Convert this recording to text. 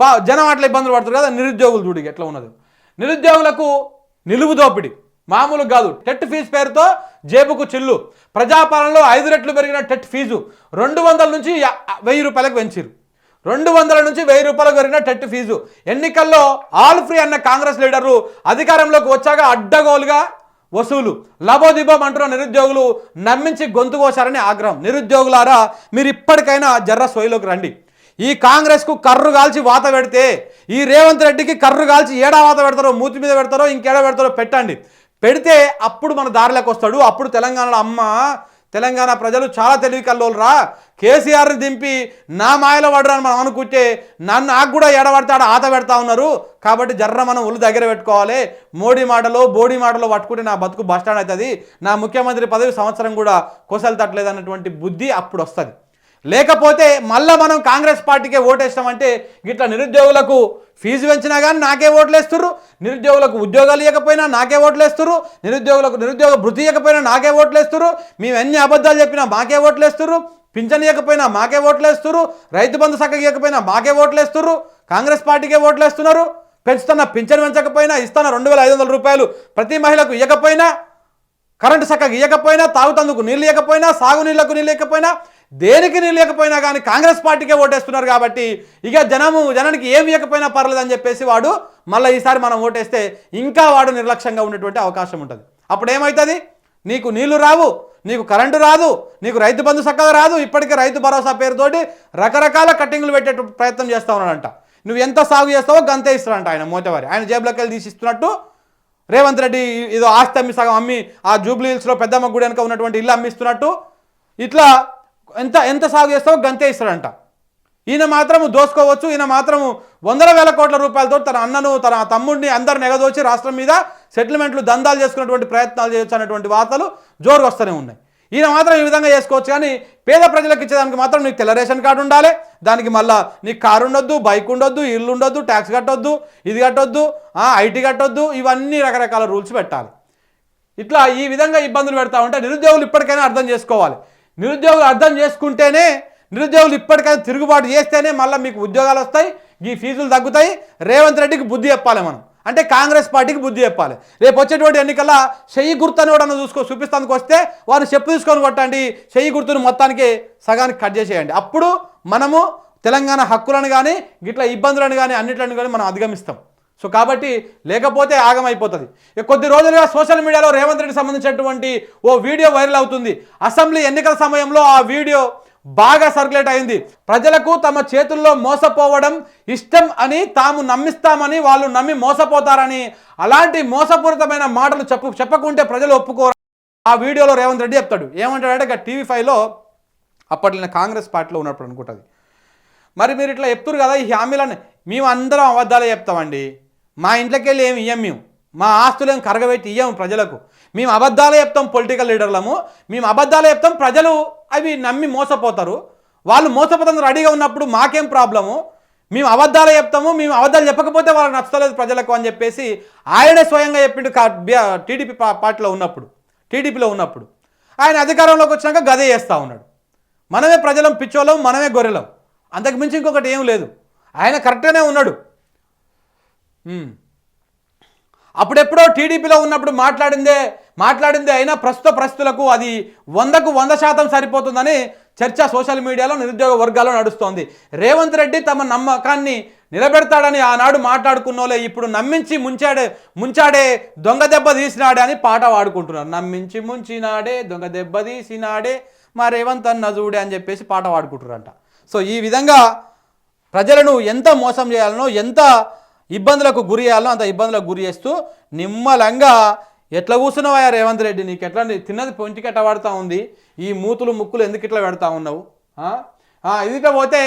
పా జనం అట్లా ఇబ్బందులు పడుతుంది కదా నిరుద్యోగులు చూడు ఎట్లా ఉన్నది. నిరుద్యోగులకు నిలువు దోపిడి. మామూలు కాదు. టెట్ ఫీజు పేరుతో జేబుకు చిల్లు. ప్రజాపాలనలో ఐదు రెట్లు పెరిగిన టెట్ ఫీజు రెండు వందల నుంచి వెయ్యి రూపాయలకు పెంచారు రెండు వందల నుంచి వెయ్యి రూపాయలకు పెరిగిన టెట్ ఫీజు. ఎన్నికల్లో ఆల్ ఫ్రీ అన్న కాంగ్రెస్ లీడరు అధికారంలోకి వచ్చాక అడ్డగోలుగా వసూలు. లబోదిబోం అంటున్న నిరుద్యోగులు నమ్మించి గొంతు కోశారని ఆగ్రహం. నిరుద్యోగులారా మీరు ఇప్పటికైనా జర్ర సోయిలోకి రండి. ఈ కాంగ్రెస్కు కర్రు కాల్చి వాత పెడితే ఈ రేవంత్ రెడ్డికి కర్రు కాల్చి ఏడా వాత పెడతారో మూతి మీద పెడతారో ఇంకేడా పెడతారో పెట్టండి. పెడితే అప్పుడు మన దారిలోకి వస్తాడు. అప్పుడు తెలంగాణలో అమ్మ తెలంగాణ ప్రజలు చాలా తెలివి కల్లోలరా కేసీఆర్ని దింపి నా మాయలో పడరని మనం అనుకుంటే నన్ను నాకు కూడా ఎడబడితే ఆడ ఆత పెడతా ఉన్నారు. కాబట్టి జర్ర మనం ఒళ్ళు దగ్గర పెట్టుకోవాలి. మోడీ మాటలో బోడీ మాటలో పట్టుకుంటే నా బతుకు బస్టాండ్ అవుతుంది. నా ముఖ్యమంత్రి పదవి సంవత్సరం కూడా కొసలు తట్టలేదు అన్నటువంటి బుద్ధి అప్పుడు వస్తుంది. లేకపోతే మళ్ళీ మనం కాంగ్రెస్ పార్టీకే ఓటేస్తామంటే గిట్లా నిరుద్యోగులకు ఫీజు పెంచినా కానీ నాకే ఓట్లు నిరుద్యోగులకు ఉద్యోగాలు ఇవ్వకపోయినా నాకే ఓట్లు నిరుద్యోగులకు నిరుద్యోగ భృతి ఇవ్వకపోయినా నాకే ఓట్లు మేము ఎన్ని అబద్ధాలు చెప్పినా మాకే ఓట్లు పింఛన్ ఇవ్వకపోయినా మాకే ఓట్లు వేస్తుర్రు రైతు బంధు సక్క ఇవ్వకపోయినా మాకే ఓట్లు కాంగ్రెస్ పార్టీకే ఓట్లు వేస్తున్నారు పెంచుతున్న పింఛన్ పెంచకపోయినా ఇస్తున్న రెండు వేల ఐదు వందల రూపాయలు ప్రతి మహిళకు ఇవ్వకపోయినా కరెంటు చక్కగా ఇవ్వకపోయినా తాగుతందుకు నీళ్ళు ఇవ్వకపోయినా సాగునీళ్ళకు నీళ్ళు ఇవ్వకపోయినా దేనికి నీళ్ళు లేకపోయినా కానీ కాంగ్రెస్ పార్టీకే ఓటేస్తున్నారు కాబట్టి ఇక జనము జనానికి ఏం ఇవ్వకపోయినా పర్లేదని చెప్పేసి వాడు మళ్ళీ ఈసారి మనం ఓటేస్తే ఇంకా వాడు నిర్లక్ష్యంగా ఉండేటువంటి అవకాశం ఉంటుంది. అప్పుడు ఏమవుతుంది నీకు నీళ్ళు రావు నీకు కరెంటు రాదు నీకు రైతు బంధు చక్కగా రాదు ఇప్పటికే రైతు భరోసా పేరుతోటి రకరకాల కట్టింగ్లు పెట్టే ప్రయత్నం చేస్తా ఉన్నాడంట. నువ్వు ఎంత సాగు చేస్తావో గంతే ఇస్తాడంట ఆయన మోతవారి. ఆయన జేబులోకి వెళ్ళి తీసి ఇస్తున్నట్టు రేవంత్ రెడ్డి ఏదో ఆస్తి అమ్మి సగం అమ్మి ఆ జూబ్లీ హిల్స్లో పెద్దమ్మ గుడి వెనక ఉన్నటువంటి ఇల్లు అమ్మిస్తున్నట్టు. ఇట్లా ఎంత ఎంత సాగు చేస్తావో గంతే ఇస్తాడంట. ఈయన మాత్రము దోసుకోవచ్చు ఈయన మాత్రము వందల వేల కోట్ల రూపాయలతో తన అన్నను తన తమ్ముడిని అందరిని ఎగదోచి రాష్ట్రం మీద సెటిల్మెంట్లు దందాలు చేసుకున్నటువంటి ప్రయత్నాలు చేయొచ్చు అనేటువంటి వార్తలు జోరు వస్తూనే ఉన్నాయి. ఈయన మాత్రం ఈ విధంగా చేసుకోవచ్చు కానీ పేద ప్రజలకు ఇచ్చేదానికి మాత్రం నీకు తెల్ల రేషన్ కార్డు ఉండాలి. దానికి మళ్ళా నీకు కారు ఉండొద్దు బైక్ ఉండొద్దు ఇల్లు ఉండొద్దు ట్యాక్స్ కట్టొద్దు ఇది కట్టొద్దు ఐటీ కట్టొద్దు ఇవన్నీ రకరకాల రూల్స్ పెట్టాలి. ఇట్లా ఈ విధంగా ఇబ్బందులు పెడతా ఉంటే నిరుద్యోగులు ఇప్పటికైనా అర్థం చేసుకోవాలి. నిరుద్యోగులు అర్థం చేసుకుంటేనే నిరుద్యోగులు ఇప్పటికైనా తిరుగుబాటు చేస్తేనే మళ్ళీ మీకు ఉద్యోగాలు వస్తాయి ఈ ఫీజులు తగ్గుతాయి. రేవంత్ రెడ్డికి బుద్ధి చెప్పాలి మనం. అంటే కాంగ్రెస్ పార్టీకి బుద్ధి చెప్పాలి. రేపు వచ్చేటువంటి ఎన్నికల్లో చెయ్యి గుర్తుని కూడా చూసుకో చూపిస్తానికి వస్తే వారు చెప్పు తీసుకొని కొట్టండి. చెయ్యి గుర్తును మొత్తానికి సగానికి కట్ చేసేయండి. అప్పుడు మనము తెలంగాణ హక్కులను కానీ గిట్ల ఇబ్బందులను కానీ అన్నిట్లను కానీ మనం అధిగమిస్తాం. సో కాబట్టి లేకపోతే ఆగమైపోతుంది. కొద్ది రోజులుగా సోషల్ మీడియాలో రేవంత్ రెడ్డి సంబంధించినటువంటి ఓ వీడియో వైరల్ అవుతుంది. అసెంబ్లీ ఎన్నికల సమయంలో ఆ వీడియో బాగా సర్క్యులేట్ అయింది. ప్రజలకు తమ చేతుల్లో మోసపోవడం ఇష్టం అని తాము నమ్మిస్తామని వాళ్ళు నమ్మి మోసపోతారని అలాంటి మోసపూరితమైన మాటలు చెప్పు చెప్పకుంటే ప్రజలు ఒప్పుకోరు. ఆ వీడియోలో రేవంత్ రెడ్డి చెప్తాడు. ఏమంటాడంటే ఇక టీవీ ఫైవ్లో అప్పట్లో కాంగ్రెస్ పార్టీలో ఉన్నప్పుడు అనుకుంటుంది. మరి మీరు ఇట్లా చెప్తురు కదా ఈ హామీలని మేము అందరం అబద్ధాలే చెప్తామండి. మా ఇంట్లోకి వెళ్ళి ఏమి ఇయ్యం మేము? మా ఆస్తులు ఏం కరగబెట్టి ఇయ్యం ప్రజలకు. మేము అబద్ధాలు చెప్తాం పొలిటికల్ లీడర్లము. మేము అబద్ధాలు చెప్తాం ప్రజలు అవి నమ్మి మోసపోతారు. వాళ్ళు మోసపోతానికి రెడీగా ఉన్నప్పుడు మాకేం ప్రాబ్లము? మేము అబద్ధాలు చెప్తాము మేము అబద్ధాలు చెప్పకపోతే వాళ్ళకి నచ్చలేదు ప్రజలకు అని చెప్పేసి ఆయనే స్వయంగా చెప్పిండు టీడీపీ పార్టీలో ఉన్నప్పుడు టీడీపీలో ఉన్నప్పుడు. ఆయన అధికారంలోకి వచ్చినాక గదే చేస్తూ ఉన్నాడు. మనమే ప్రజలం పిచ్చోళ్ళం మనమే గొర్రెలం. అంతకు మించి ఇంకొకటి ఏం లేదు. ఆయన కరెక్ట్గానే ఉన్నాడు. అప్పుడెప్పుడో టీడీపీలో ఉన్నప్పుడు మాట్లాడిందే మాట్లాడిందే అయినా ప్రస్తుత పరిస్థితులకు అది వందకు వంద శాతం సరిపోతుందని చర్చ సోషల్ మీడియాలో నిరుద్యోగ వర్గాల్లో నడుస్తోంది. రేవంత్ రెడ్డి తమ నమ్మకాన్ని నిలబెడతాడని ఆనాడు మాట్లాడుకున్నోలే ఇప్పుడు నమ్మించి ముంచాడే ముంచాడే దొంగ దెబ్బ తీసినాడే అని పాట పాడుకుంటున్నారు. నమ్మించి ముంచినాడే దొంగ దెబ్బ తీసినాడే మా రేవంత్ అన్న చూడే అని చెప్పేసి పాట పాడుకుంటున్నారంట. సో ఈ విధంగా ప్రజలను ఎంత మోసం చేయాలనో ఎంత ఇబ్బందులకు గురి చేయాలో అంత ఇబ్బందులకు గురి చేస్తూ నిమ్మలంగా ఎట్లా కూర్చున్నావా రేవంత్ రెడ్డి? నీకు ఎట్లా తిన్నది పొంటికి ఎట్లా పడతా ఉంది? ఈ మూతులు ముక్కులు ఎందుకు ఇట్లా పెడతా ఉన్నావు? ఆ? ఇది పోతే